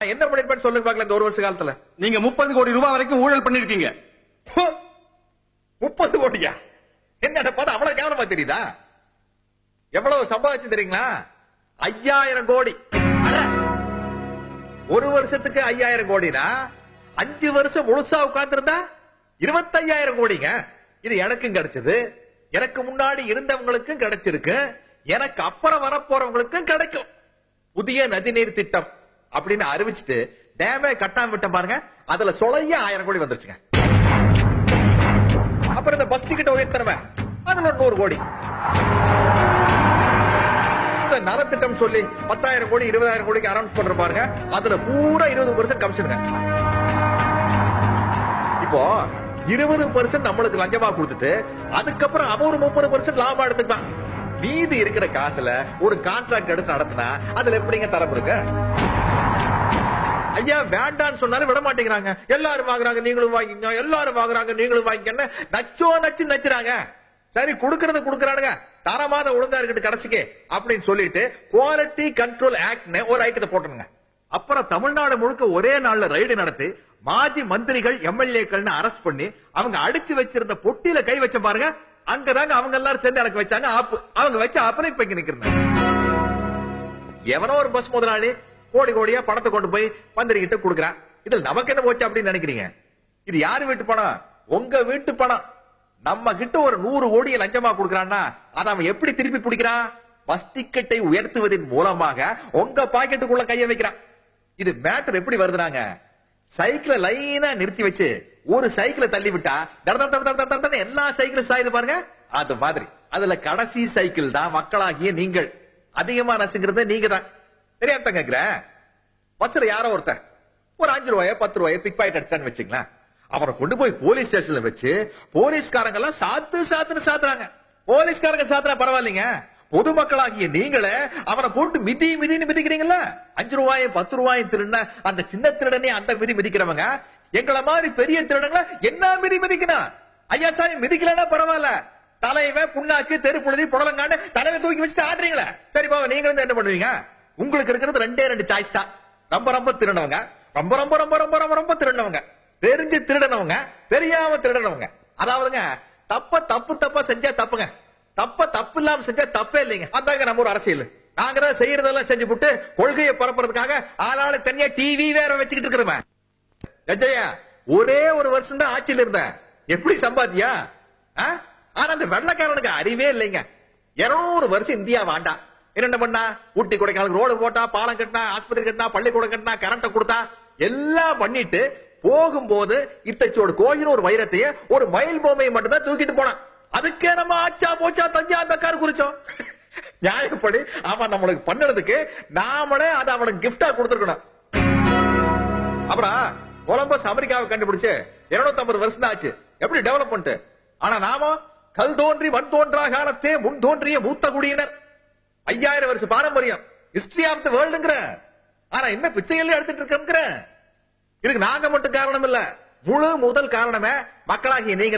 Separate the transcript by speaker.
Speaker 1: என்ன பண்ணிருப்பேன்னு சொல்லுங்க பாக்கல இந்த ஒரு வருஷ காலத்துல.
Speaker 2: நீங்க முப்பது கோடி ரூபாய் வரைக்கும் ஊழல் பண்ணிருக்கீங்க!
Speaker 1: முப்பது கோடியா? என்னடா பார்த்தா அவ்வளவு கேவலமா தெரியுதா? எவ்வளவு சம்பாதிச்சு தெரியுங்களா? ஐயாயிரம் கோடி! ஒரு வருஷத்துக்கு ஐயாயிரம் கோடினா அஞ்சு வருஷம் முழுசா உட்கார்ந்திருந்தா இருபத்தையாயிரம் கோடிங்க. இது எனக்கும் கிடைச்சது. எனக்கு முன்னாடி இருந்தவங்களுக்கும் கிடைச்சிருக்கு. எனக்கு அப்புறம் வரப்போறவங்களுக்கும் கிடைக்கும். புதிய நதிநீர் திட்டம். அப்படின்னு அறிவிச்சுட்டு டேமே கட்டாம விட்ட பாருங்க. அதுல சொலைய ஆயிரம் கோடி வந்துருச்சுங்க. அப்புறம் இந்த பஸ் டிக்கெட் உயர்த்தனவன் அதுல நூறு கோடி. இந்த நலத்திட்டம் சொல்லி பத்தாயிரம் கோடி இருபதாயிரம் கோடிக்கு அனௌன்ஸ் பண்ற பாருங்க. அதுல பூரா இருபது பர்சன்ட் கமிஷனுங்க இப்போ இருபது பர்சன்ட் நம்மளுக்கு லஞ்சமா கொடுத்துட்டு அதுக்கப்புறம் அவன் ஒரு முப்பது பர்சன்ட் லாபம் எடுத்துக்கலாம். மீதி இருக்கிற காசுல ஒரு கான்ட்ராக்ட் எடுத்து நடத்தினா அதுல எப்படிங்க தரம் இருக்கு ஐயா வேண்டான்னு சொன்னாலும் விட மாட்டேங்கிறாங்க. எல்லாரும் வாங்குறாங்க நீங்களும் வாங்கிங்க எல்லாரும் வாங்குறாங்க நீங்களும் வாங்கிக்கன்னு நச்சோ நச்சு நச்சுறாங்க. சரி குடுக்கறத குடுக்கறானுங்க. தரமாத ஒழுங்கா இருக்கட்டு கடைசிக்கு அப்படின்னு சொல்லிட்டு குவாலிட்டி கண்ட்ரோல் ஆக்ட்னு ஒரு ஐட்டத்தை போட்டுருங்க. அப்புறம் தமிழ்நாடு முழுக்க ஒரே நாள்ல ரைடு நடத்தி மாஜி மந்திரிகள் எம்எல்ஏக்கள்னு அரெஸ்ட் பண்ணி அவங்க அடிச்சு வச்சிருந்த பொட்டியில கை வச்ச பாருங்க. அங்கதாங்க அவங்க எல்லாரும் சேர்ந்து எனக்கு வச்சாங்க. ஆப்பு அவங்க வச்சு ஆப்புன்னு இப்ப இங்க நிக்கிறேன் எவனோ ஒரு பஸ் முதலாளி கோடி கோடியா பணத்தை கொண்டு போய் மந்திரி கிட்ட கொடுக்குறான். இதுல நமக்கு என்ன போச்சு அப்படின்னு நினைக்கிறீங்க? இது யாரு வீட்டு பணம்? உங்க வீட்டு பணம். நம்ம கிட்ட ஒரு நூறு கோடியை லஞ்சமா கொடுக்கறான்னா அதை அவன் எப்படி திருப்பி பிடிக்கிறான்? பஸ் டிக்கெட்டை உயர்த்துவதன் மூலமாக உங்க பாக்கெட்டுக்குள்ள கைய வைக்கிறான். இது மேட்டர் எப்படி வருதுனாங்க? சைக்கிளை லைனா நிறுத்தி வச்சு ஒரு சைக்கிளை தள்ளி விட்டா எல்லா சைக்கிளும் சாயுது பாருங்க. அது மாதிரி. அதுல கடைசி சைக்கிள் தான் மக்களாகிய நீங்கள். அதிகமா நசுங்கிறது நீங்க தான். தெரியாம கேக்குறேன் பஸ்ல யாரோ ஒருத்தன் ஒரு அஞ்சு ரூபாய பத்து ரூபாய பிக் பாக்கெட் அடிச்சான்னு வச்சுங்களேன் அவரை கொண்டு போய் போலீஸ் ஸ்டேஷன்ல வச்சு போலீஸ்காரங்க எல்லாம் சாத்து சாத்துன்னு சாத்துறாங்க. போலீஸ்காரங்க சாத்துறா பரவாயில்லைங்க. பொதுமக்களாகிய நீங்களே அவனை போட்டு மிதி மிதின்னு மிதிக்கிறீங்கல்ல? அஞ்சு ரூபாயும் பத்து ரூபாயும் திருடின அந்த சின்ன திருடனே அந்த மிதி மிதிக்கிறவங்க. எங்களை மாதிரி பெரிய திருடங்கள என்ன மிதி மிதிக்கணும் ஐயா சாமி மிதிக்கலன்னா பரவாயில்ல. தலைவன் புண்ணாக்கு தெரு புழுதி புடலங்காண்டு தலைவன் தூக்கி வச்சுட்டு ஆடுறீங்களே சரி பாவம் நீங்க வந்து என்ன பண்ணுவீங்க? உங்களுக்கு இருக்கிறது ரெண்டே ரெண்டு சாய்ஸ் தான். ரொம்ப ரொம்ப திருடனவங்க. ரொம்ப ரொம்ப ரொம்ப ரொம்ப ரொம்ப ரொம்ப திருடனவங்க. தெரிஞ்சு திருடனவங்க. தெரியாம திருடனவங்க. அதாவதுங்க தப்ப தப்பு தப்பா செஞ்சா தப்புங்க. தப்ப தப்பு இல்லாம செஞ்சா தப்பே இல்லைங்க. அதாங்க நம்ம ஒரு அரசியல். நாங்க தான் செய்யறதெல்லாம் செஞ்சு விட்டு கொள்கையை பரப்புறதுக்காக ஆளாளு தனியா டிவி வேற வச்சுக்கிட்டு இருக்கிறவன். கஜயா ஒரே ஒரு வருஷம் தான் ஆட்சியில் இருந்தேன். எப்படி சம்பாத்தியா? ஆனா அந்த வெள்ளக்காரனுக்கு அறிவே இல்லைங்க. இருநூறு வருஷம் இந்தியா வேண்டாம் என்னென்ன பண்ணா? ஊட்டி கொடைக்கானலுக்கு ரோடு போட்டா பாலம் கட்டினா ஆஸ்பத்திரி கட்டினா பள்ளிக்கூடம் கட்டினா கரண்ட கொடுத்தா எல்லாம் பண்ணிட்டு போகும்போது இத்தச்சோடு கோயில் ஒரு வைரத்தையே ஒரு மயில் பொம்மையை மட்டும் தான் தூக்கிட்டு போனான். அதுக்கே நம்ம ஆச்சா போச்சா தஞ்சா அந்த கார் குறிச்சோம் நியாயப்படி அவன் நம்மளுக்கு பண்ணதுக்கு நாமளே அதை அவனுக்கு கிஃப்டா கொடுத்துருக்கணும். அப்புறம் கொலம்பஸ் அமெரிக்காவை கண்டுபிடிச்சு 250 வருஷம் ஆச்சு. எப்படி டெவலப் பண்ணிட்டு? ஆனா நாம கல் தோன்றி மண் தோன்றா காலத்தே முன் தோன்றிய மூத்த குடியினர். ஐயாயிரம் வருஷம் பாரம்பரியம். ஹிஸ்டரி ஆஃப் த வேர்ல்டுங்கிற ஆனா என்ன பிச்சையில எடுத்துட்டு இருக்கோங்கிற இதுக்கு நாங்க மட்டும் காரணம் இல்ல. முழு முதல் காரணமே மக்களாகிய நீங்க